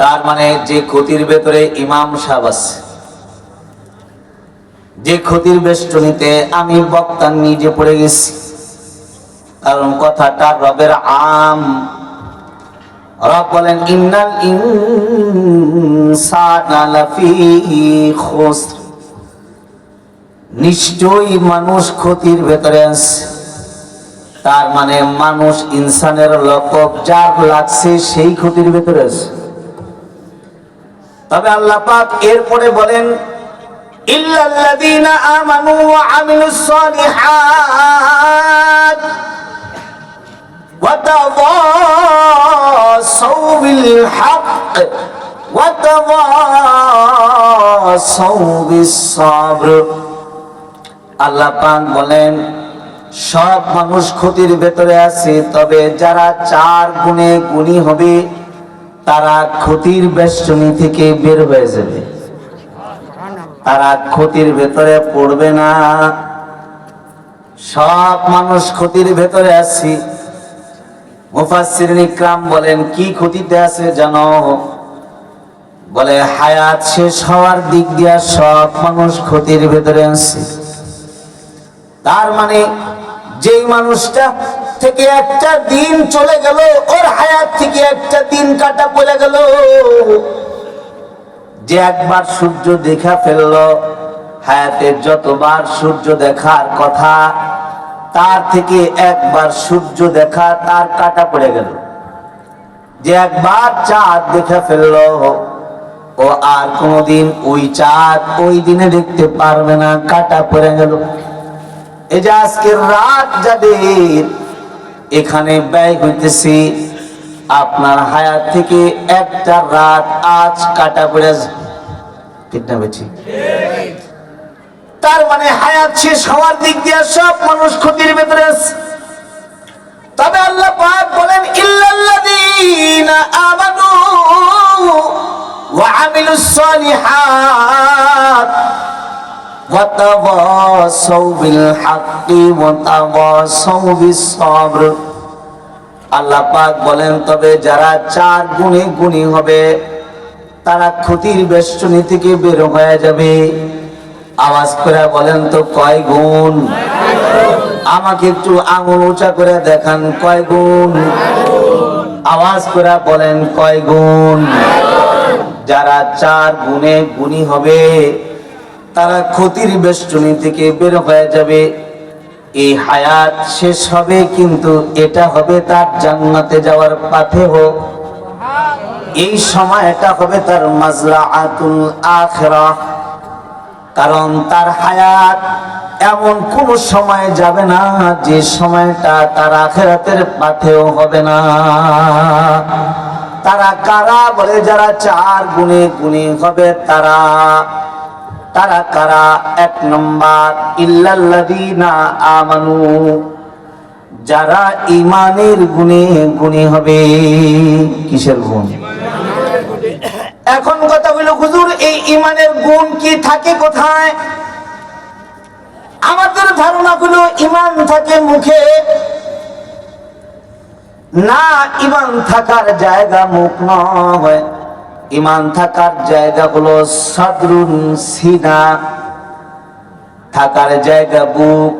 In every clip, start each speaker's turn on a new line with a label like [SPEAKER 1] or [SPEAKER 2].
[SPEAKER 1] তার মানে যে ক্ষতির ভেতরে ইমাম সাহেব আছে, যে ক্ষতির বেষ্টনীতে আমি বক্তা নিজে পড়ে গেছি। কারণ কথাটা রবের আম। রব বলেন, ইন্নাল ইনসানা লাফি নিশ্চয়ই মানুষ ক্ষতির ভেতরে আছে। তার মানে মানুষ ইনসানের লকব যার লাগছে সেই ক্ষতির ভেতরে আছে। তবে আল্লাহ পাক এরপরে বলেন আমানু আল্লাহ পাক বলেন, সব মানুষ ক্ষতির ভেতরে আছে, তবে যারা চার গুণে গুণী হবে তারা ক্ষতির বেষ্টনী থেকে বের হয়ে যাবে। তারা ক্ষতির ভেতরে পড়বে না। সব মানুষ ক্ষতির ভেতরে মুফাসসির ইকরাম বলেন, কি ক্ষতিতে আছে জানো? বলে, হায়াত শেষ হওয়ার দিক দিয়া সব মানুষ ক্ষতির ভেতরে আছে। তার মানে যেই মানুষটা থেকে একটা দিন চলে গেল, ওর হায়াত থেকে একটা দিন কাটা পড়ে গেল। যে একবার সূর্য দেখা ফেলল, হায়াতের যতবার সূর্য দেখার কথা, তার থেকে একবার সূর্য দেখা তার কাটা পড়ে গেল। যে একবার চাঁদ দেখা ফেলল, ও আর কোনোদিন ওই চাঁদ ওই দিনে দেখতে পারবে না, কাটা পড়ে গেল। এই যে আজকের রাত যাদের এখানে ব্যয় হইতেছি আপনার হায়াত থেকে একটা রাত আজ কাটা পড়ে ঠিক বেছি তার মানে হায়াত শেষ হওয়ার দিক দিয়ে সব মানুষ ক্ষতির ভেতরে তবে আল্লাহ পাক বলেন, ইল্লাল্লাযীনা আমানু ওয়া আমিলুস সলিহাত ওয়া তাওয়াসাউ বিল হাক্কি ওয়া তাওয়াসাউ বিস সাবর। আল্লাহ পাক বলেন, তবে যারা চার গুণে গুণী হবে, তারা ক্ষতির বেষ্টনী থেকে বের হয়ে যাবে। আওয়াজ করে বলেন তো, কয় গুণ? আমাকে একটু আঙুল উঁচা করে দেখান, কয় গুণ? আওয়াজ করে বলেন, কয় গুণ? যারা চার গুণে গুণী হবে, তারা ক্ষতির বেষ্টনী থেকে বের হয়ে যাবে। এই হায়াত শেষ হবে, কিন্তু এটা হবে তার জান্নাতে যাওয়ার পাথে হোক। এই সময়টা হবে তার মাজরা আতুল আখরা। কারণ তার হায়াত এমন কোন সময় যাবে না যে সময়টা তার আখেরাতের পাথেও হবে না। তারা কারা বলে, যারা চার গুণে গুণী হবে তারা তারা কারা এক নম্বর, ইল্লাল্লাযীনা আমানু, যারা ইমানের গুণে গুণী হবে। কিসের গুণ? এখন কথা হইল হুজুর, এই ইমানের গুণ কি থাকে কোথায়? আমাদের ধারণা হলো ইমান থাকে মুখে, না ইমান থাকার জায়গা মুখ নয়। ইমান থাকার জায়গা হলো সাদরুন সিনা। থাকার জায়গা বুক,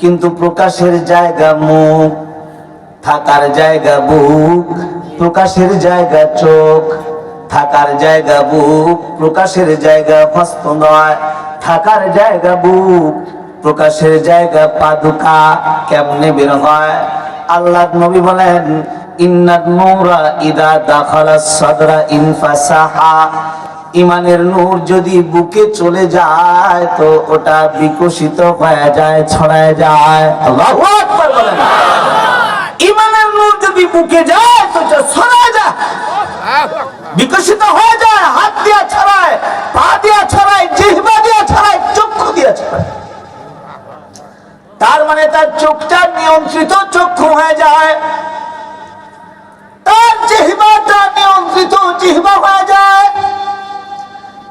[SPEAKER 1] কিন্তু প্রকাশের জায়গা মুখ। থাকার জায়গা বুক, প্রকাশের জায়গা চোখ। থাকার জায়গা বুক, প্রকাশের জায়গা হস্ত নয়। থাকার জায়গা বুক, প্রকাশের জায়গা পাদুকা কেমনে বের হয়? আল্লাহ নবী বলেন ইন্নাত নূরা ইদা দাখালা সাদরা ইনফাসাহা। ইমানের নূর যদি বুকে চলে যায়, তো ওটা বিকশিত হয়ে যায়, ছড়ায় যায়। আল্লাহু আকবার বলেন। ইমানের নূর যদি বুকে যায়, তো ছড়ায় যায়। বিকশিত হয়ে যায়, হাত দিয়া ছড়ায়, পা দিয়া ছড়ায়, জিহ্বা দিয়া ছড়ায়, চক্ষু দিয়া ছড়ায়। তার মানে তার চোখটা নিয়ন্ত্রিত চক্ষু হয়ে যায়। জিহ্বা হয়ে যায়,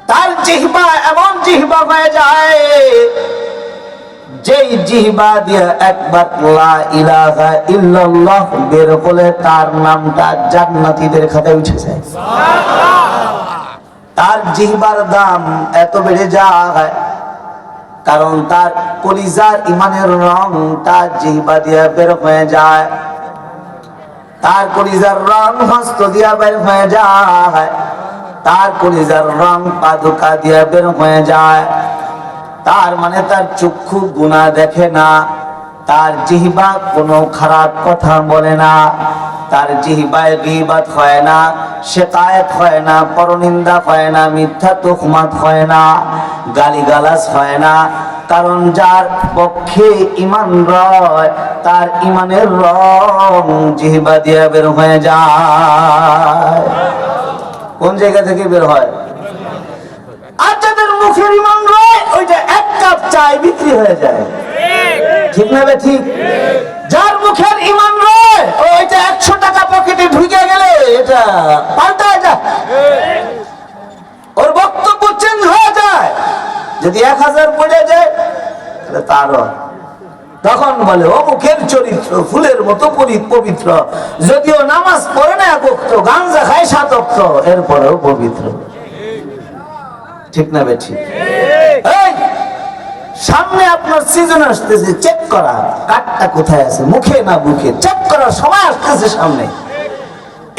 [SPEAKER 1] তার জিহ্বা এমন জিহ্বা হয়ে যায়, যেই জিহ্বা দিয়ে একবার লা বের হলে তার নামটা জান্নাতীদের খাতায় উঠে যায়। তার জিহবার দাম এত বেড়ে যায়, কারণ তার কলিজার ইমানের রং তার জিহবা দিয়ে বের হয়ে যায়। তার কলিজার রং হস্ত দিয়া বের হয়ে যায়। তার কলিজার রং পাদুকা দিয়া বের হয়ে যায়। তার মানে তার চক্ষু গুণা দেখে না। তার জিহবা কোনো খারাপ কথা বলে না। তার জিহবায় গিবাত হয় না, শেকায়ত হয় না, পরনিন্দা হয় না, মিথ্যা তুহমাত হয় না, গালিগালাজ হয় না। কারণ যার পক্ষে ইমান রয়, তার ইমানের রং জিহবা দিয়ে বের হয়ে যায়। কোন জায়গা থেকে বের হয়? আর যাদের মুখের ইমান রয়, ওইটা এক কাপ চায় বিক্রি হয়ে যায়। ঠিক না বে ঠিক? যার মুখের ইমান রয় ওইটা একশো টাকা পকেটে ঢুকে গেলে এটা পাল্টায় যায়। ওর বক্তব্য চেঞ্জ হয়ে যায়। যদি এক হাজার পড়ে যায় তারও তখন বলে ও মুখের চরিত্র ফুলের মতো পবিত্র। যদিও নামাজ পড়ে না এক অক্ত, গাঞ্জা খায় সাত অক্ত, এরপরেও পবিত্র। ঠিক না বে ঠিক? এই, সামনে আপনার সিজন আসতেছে চেক করা। কাঠটা কোথায় আছে? মুখে না বুকে? চেক করার সময় আসতেছে সামনে।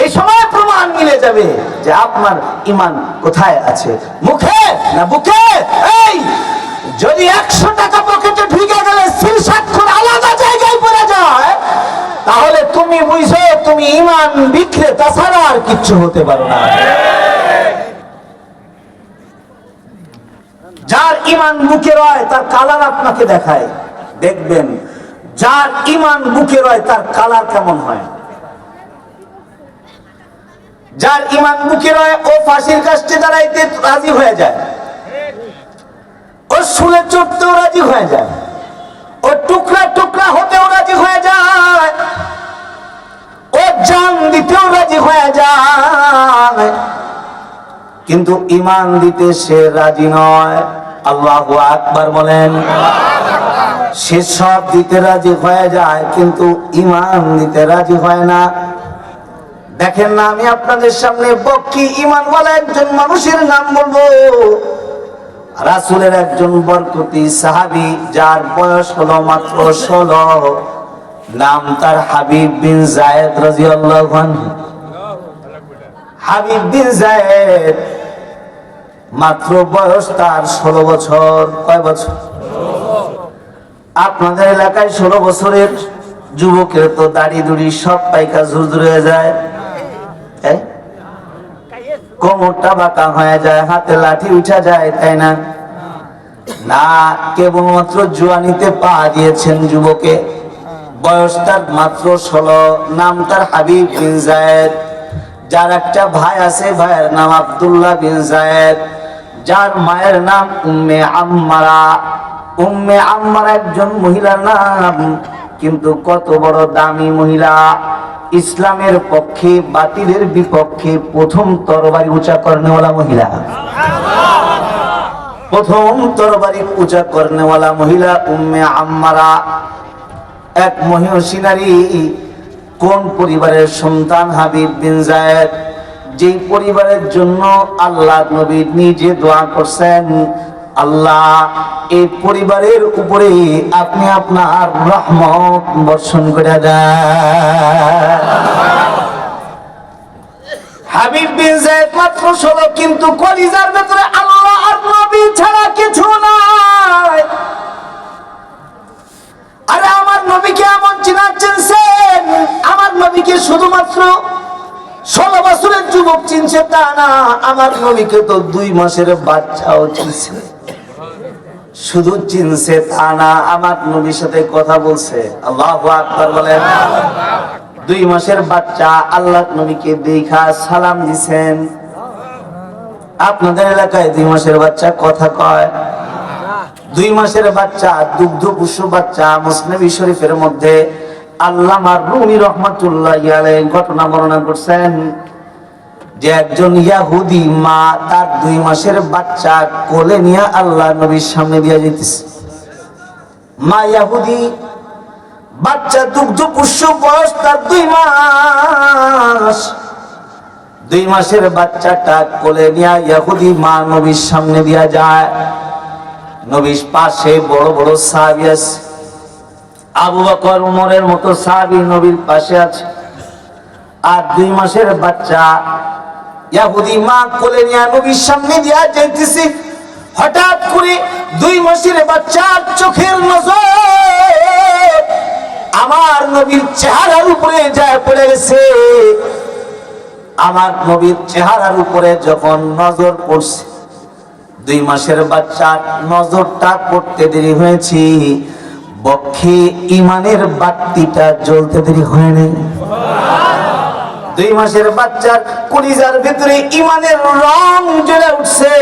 [SPEAKER 1] এই সময় প্রমাণ মিলে যাবে যে আপনার ইমান কোথায় আছে? মুখে না বুকে? এই, যদি একশো টাকা পকেটে ঢুকে গেলে সিল স্বাক্ষর আলাদা জায়গায় পড়ে যায়, তাহলে তুমি বুঝো, তুমি ইমান বিক্রে তাছাড়া আর কিচ্ছু হতে পারো না। যার ইমান বুকে রয়, তার কালার আপনাকে দেখায়। দেখবেন, যার ইমান বুকে রয়, তার কালার কেমন হয়? যার ইমান বুকে রয়, ও ফাঁসির কাছে দাঁড়াইতে রাজি হয়ে যায়। ও শুলে চড়তেও রাজি হয়ে যায়। ও টুকরা টুকরা হতেও রাজি হয়ে যায়। ও জান দিতেও রাজি হয়ে যায়। কিন্তু ইমান দিতে সে রাজি নয়। আল্লাহ আকবার বলেন। সে সব দিতে রাজি হয়ে যায়, কিন্তু ইমান দিতে রাজি হয় না। দেখেন না, আমি আপনাদের সামনে বক্কি ইমানওয়ালা একজন মানুষের নাম বলব। রাসুলের একজন বরকতি সাহাবি, যার বয়স হলো মাত্র ষোলো, নাম তার হাবিব বিন জায়েদ রাজিয়াল্লাহু আনহু। হাবিব বিন জায়েদ মাত্র বয়স তার ষোলো বছর। কয় বছর? আপনাদের এলাকায় ষোলো বছরের যুবকের তো দাড়ি দুড়ি সব পাইকা ঝুরঝুর হয়ে যায়। কোমরটা বাঁকা হয়ে যায়, হাতে লাঠি উঠা যায়, তাই না? না, কেবলমাত্র জুয়ানিতে পা দিয়েছেন যুবকে। বয়স তার মাত্র ষোলো, নাম তার হাবিব বিন জায়েদ। যার একটা ভাই আছে, ভাইয়ের নাম আব্দুল্লাহ বিন জায়েদ। যার মায়ের নাম উম্মে আম্মারা। উম্মে আম্মারা একজন মহিলার নাম, কিন্তু কত বড় দামি মহিলা। ইসলামের পক্ষে, বাতিলের বিপক্ষে প্রথম তরবারি উঁচা করেনেওয়ালা মহিলা। প্রথম তরবারি পূজা করেনেওয়ালা মহিলা উম্মে আম্মারা। এক মহিষী নারী কোন পরিবারের সন্তান হাবিব বিন জায়েদ? যে পরিবারের জন্য আল্লাহ নবী নিজে দোয়া করছেন, আল্লাহ, এই পরিবারের উপরে আপনি আপনার রহমত বর্ষণ করে দেন। হাবিব বিন জায়েদ মাত্র ষোলো, কিন্তু কলিজার ভেতরে আল্লাহ আর নবী ছাড়া কিছু নাই। আরে আমার নবীকে এমন চিনা চিনছেন আমার নবীকে শুধুমাত্র ষোলো বছরের যুবক চিনছে তা না, আমার নবীকে তো দুই মাসের বাচ্চাও চিনছে। শুধু চিনছে, তা না, আমার নবীর সাথে কথা বলছে। আল্লাহ আকবার বলেন। দুই মাসের বাচ্চা আল্লাহ নবীকে দেখা সালাম দিছেন। আপনাদের এলাকায় দুই মাসের বাচ্চা কথা কয়। দুই মাসের বাচ্চা, দুগ্ধ পুষ্য বাচ্চা, মুসলিম শরীফের মধ্যে আল্লামা রুমি রহমাতুল্লাহ ইয়ালে ঘটনা বর্ণনা করছেন যে একজন ইয়াহুদি মা তার দুই মাসের বাচ্চা কোলে নিয়ে আল্লাহ নবীর সামনে দিয়ে যেতেছে মা ইয়াহুদি, বাচ্চা দুগ্ধ পুষ্য বয়স তার দুই মাস। দুই মাসের বাচ্চাটা কোলে নিয়ে ইয়াহুদি মা নবীর সামনে দিয়া যায়। নবীর পাশে বড় বড় সাহাবি আছে। আবু বকর উমরের মতো সাহাবি নবীর পাশে আছে। আর দুই মাসের বাচ্চা ইয়াহুদি মা কোলে নিয়ে নবীর সামনে দিয়া যাইতেছে। হঠাৎ করে দুই মাসের বাচ্চার চোখের নজর আমার নবীর চেহারার উপরে যায় পড়ে গেছে। আমার নবীর চেহারার উপরে যখন নজর পড়ছে, দুই মাসের বাচ্চার নজরটা পড়তে দেরি হয়েছে। বক্ষে ইমানের বাতিটা জ্বলতে দেরি হয়নি দুই মাসের বাচ্চার কলিজার ভিতরে ইমানের রং জ্বলে উঠছে।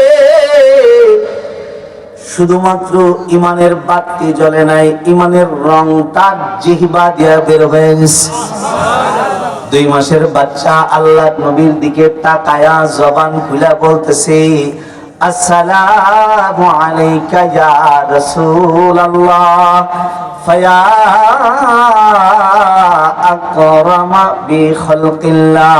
[SPEAKER 1] শুধুমাত্র ইমানের বাতি জ্বলে নাই, ইমানের রং তার জিহিবা দিয়া বের হয়ে গেছে। দুই মাসের বাচ্চা আল্লাহ নবীর দিকে তাকায়া জবান খুলা বলতেছে আসসালামু আলাইকা ইয়া রাসূলুল্লাহ। ফায়া আকরামা বি খালকিল্লাহ।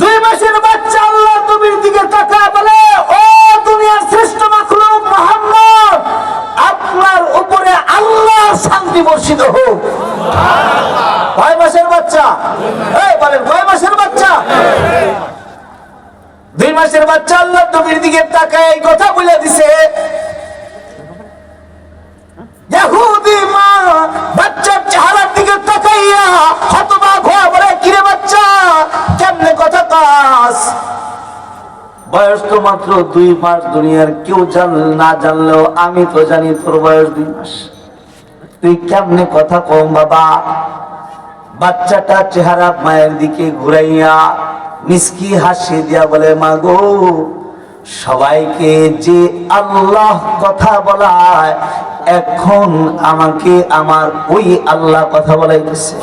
[SPEAKER 1] দুই মাসের বাচ্চা আল্লাহ নবীর দিকে তাকায় বলে, ও দুনিয়ার শ্রেষ্ঠ মাখলুক মুহাম্মদ, আপনার উপরে আল্লাহ শান্তি বর্ষিত হোক। কয় মাসের বাচ্চা? এই বলেন, কয় মাসের বাচ্চা? দুই মাসের বাচ্চা আল্লাহ নবীর দিকে তাকায় এই কথা বলে দিছে। বয়স তো মাত্র দুই মাস, দুনিয়ার কেউ জান, না জানলেও আমি তো জানি তোর বয়স দুই মাস। তুই কেমনে কথা কম বাবা? বাচ্চাটা চেহারা মায়ের দিকে ঘুরাইয়া মিসকি হাসি দিয়া বলে মা গো সবাইকে যে আল্লাহ কথা বলায়, এখন আমাকে আমার ওই আল্লাহ কথা বলাইতেছে।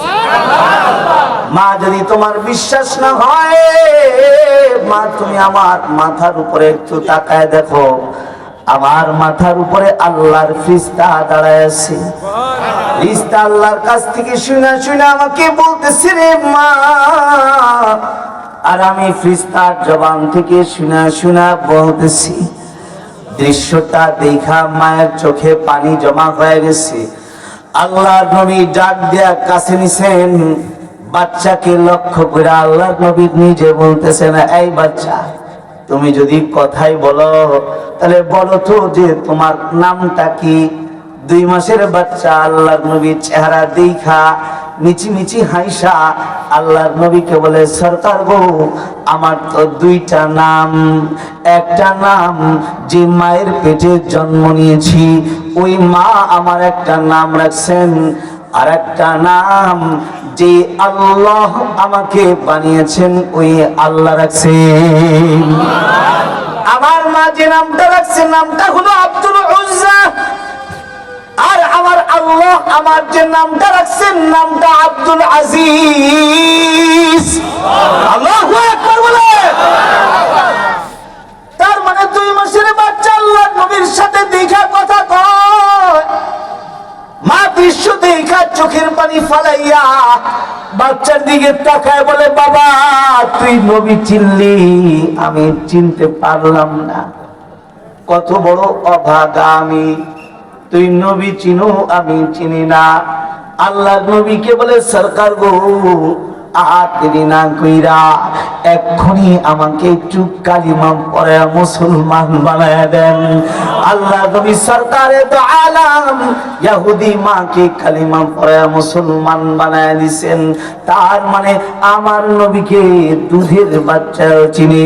[SPEAKER 1] মা, যদি তোমার বিশ্বাস না হয়, মা, তুমি আমার মাথার উপরে একটু তাকায় দেখো। আমার মাথার উপরে আল্লাহর ফিস্তা দাঁড়ায় আছে। ফিস্তা আল্লাহর কাছ থেকে শুনে শুনে আমাকে বলতেছে, রে মা আর আমি ফ্রিস্তার জবান থেকে শুনে শুনে বলতেছি, দৃশ্যটা দেখা মায়ের চোখে পানি জমা হয়ে গেছে। আল্লাহর নবী ডাক দেয়া কাছে নিছেন, বাচ্চাকে লক্ষ্য করে আল্লাহর নবী নিজে বলতেছেন, এই বাচ্চা, তুমি যদি কথাই বলো, তাহলে বলো তো যে তোমার নামটা কি? দুই মাসের বাচ্চা আল্লাহর নবীর চেহারা দেখা মিচি মিচি হাইসা, আল্লাহর নবীকে বলে, সরকার গো, আমার তো দুইটা নাম। একটা নাম যে মায়ের পেটে জন্ম নিয়েছি, ওই মা আমার একটা নাম রাখছেন। আর একটা নাম যে আল্লাহ আমাকে বানিয়েছেন, ওই আল্লাহ রাখছে আমার মা যে নামটা রাখছে, নামটা হলো আব্দুল উজ্জা। আর আমার আল্লাহ আমার যে নামটা রাখছেন, নামটা আব্দুল আজিজ। আল্লাহু আকবার বলে। তার মানে দুই মাসের বাচ্চা আল্লাহ নবীর সাথে দেখা কথা কয়। মা দৃশ্য দেখা, চোখের পানি ফালাইয়া বাচ্চার দিকে তাকায় বলে, বাবা, তুই নবী চিনলি, আমি চিনতে পারলাম না। কত বড় অভাগা আমি। তুই নবী চিনো, আমি চিনি না। আল্লাহ নবীকে বলে, সরকার গো না এক্ষুনি আমাকে পরে মুসলমান বানায় দেন। আল্লাহ নবী তো আলাম পরে মুসলমান বানায় দিছেন। তার মানে আমার নবীকে দুধের বাচ্চা চিনি।